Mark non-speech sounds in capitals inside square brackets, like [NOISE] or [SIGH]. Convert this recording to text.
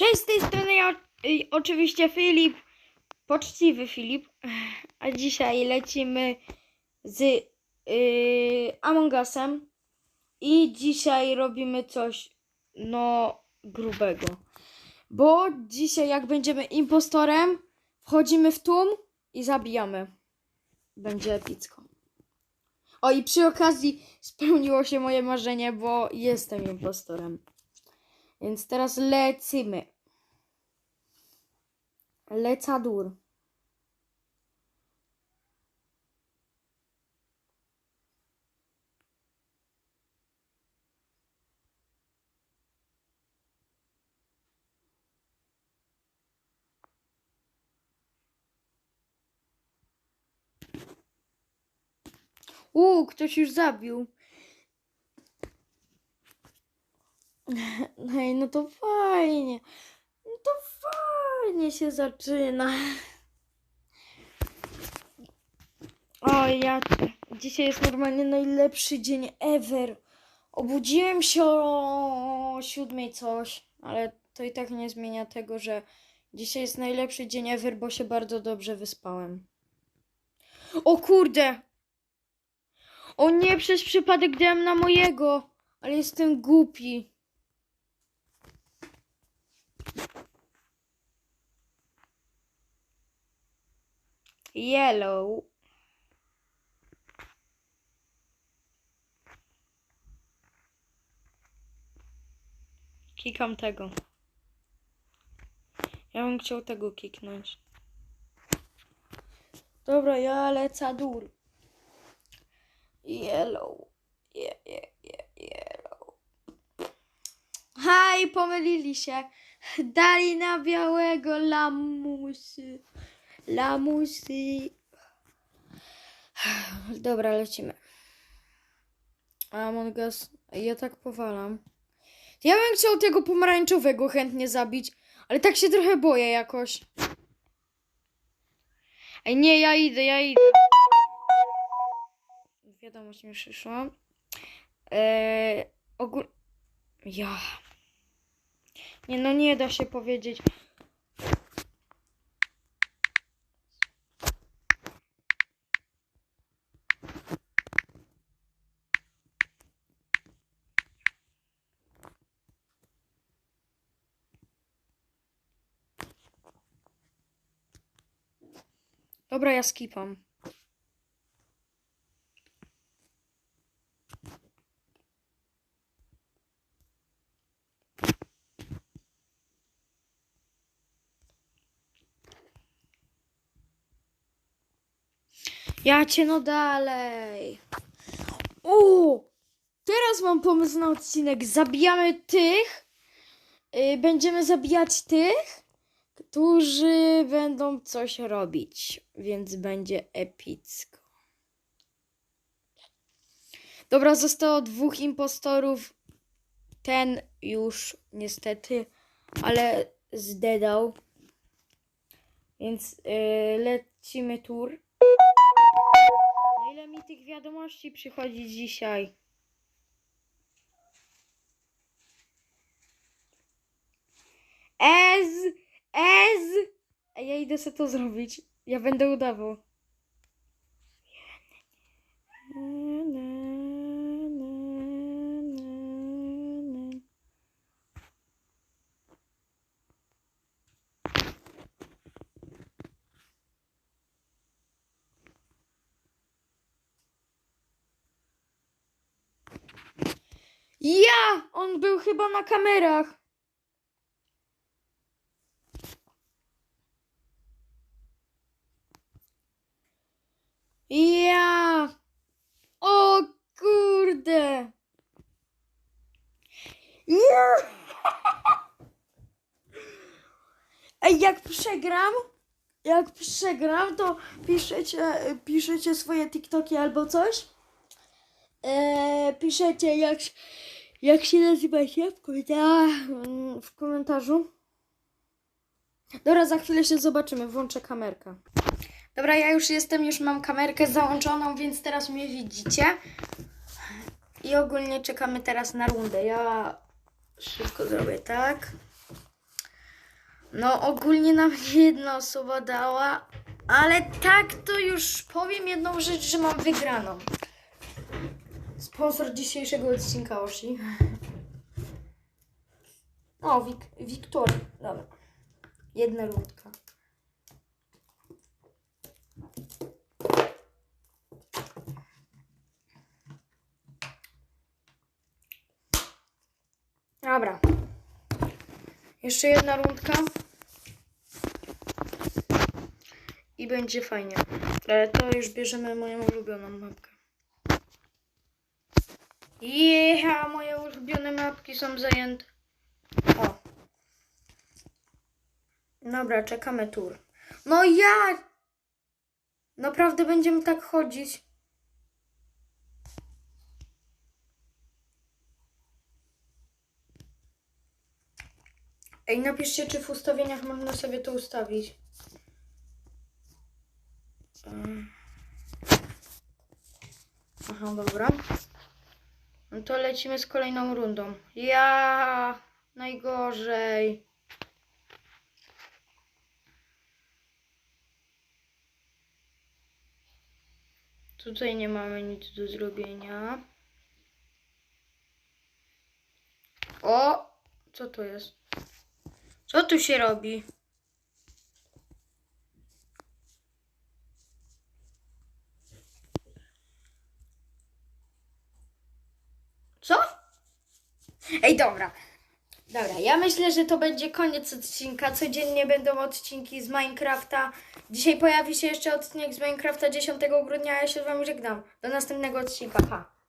Cześć, z tej strony ja y, oczywiście Filip, poczciwy Filip, a dzisiaj lecimy z y, Among Usem i dzisiaj robimy coś, no, grubego. Bo dzisiaj jak będziemy impostorem, wchodzimy w tłum i zabijamy. Będzie epicko. O i przy okazji spełniło się moje marzenie, bo jestem impostorem. Więc teraz lecimy. Lecadur. Uuu, ktoś już zabił. Hej, no to fajnie. No to fajnie się zaczyna. O, ja. Dzisiaj jest normalnie najlepszy dzień ever. Obudziłem się o siódmej coś, ale to i tak nie zmienia tego, że dzisiaj jest najlepszy dzień ever, bo się bardzo dobrze wyspałem. O kurde! O nie, przez przypadek dałem na mojego, ale jestem głupi. Yellow. Kikam tego. Ja bym chciał tego kiknąć. Dobra, ja lecę dur. Yellow. Yeah, yeah, yeah, yellow. Haj, pomylili się. Dali na białego lamusy. Lamusy. Dobra, lecimy. Among Us. Ja tak powalam. Ja bym chciał tego pomarańczowego chętnie zabić, ale tak się trochę boję jakoś. Ej, nie, ja idę, ja idę. Wiadomość mi przyszła. Eee, ogól... Ja. Nie, no nie da się powiedzieć. Dobra, ja skipam. Ja cię no dalej. O! Teraz mam pomysł na odcinek. Zabijamy tych. y, będziemy zabijać tych, którzy będą coś robić. Więc będzie epicko. Dobra, zostało dwóch impostorów. Ten już niestety, ale zdedał. Więc y, lecimy tur. No ile mi tych wiadomości przychodzi dzisiaj? Ez, ez. A ja idę sobie to zrobić. Ja będę udawał. Ja! On był chyba na kamerach. Ja! O kurde! Ja! Ej, jak przegram, jak przegram, to piszecie, piszecie swoje TikToki albo coś. Eee, piszecie jak, jak się nazywacie w komentarzach. W komentarzu. Dobra, za chwilę się zobaczymy. Włączę kamerkę. Dobra, ja już jestem, już mam kamerkę załączoną, więc teraz mnie widzicie. I ogólnie czekamy teraz na rundę. Ja szybko zrobię tak. No ogólnie nam [LAUGHS] jedna osoba dała, ale tak to już powiem jedną rzecz, że mam wygraną. Sponsor dzisiejszego odcinka Oshi. O, Wik Wiktoria. Dobra. Jedna rundka. Dobra. Jeszcze jedna rundka. I będzie fajnie. Ale to już bierzemy moją ulubioną mapkę. Jecha, moje ulubione mapki są zajęte. O. Dobra, czekamy tur. No ja! Naprawdę będziemy tak chodzić. Ej, napiszcie, czy w ustawieniach można sobie to ustawić. Aha, dobra. No to lecimy z kolejną rundą. Ja najgorzej. Tutaj nie mamy nic do zrobienia. O! Co to jest? Co tu się robi? Co? Ej, dobra. Dobra, ja myślę, że to będzie koniec odcinka. Codziennie będą odcinki z Minecrafta. Dzisiaj pojawi się jeszcze odcinek z Minecrafta 10 grudnia, ja się z wami żegnam. Do następnego odcinka. Pa.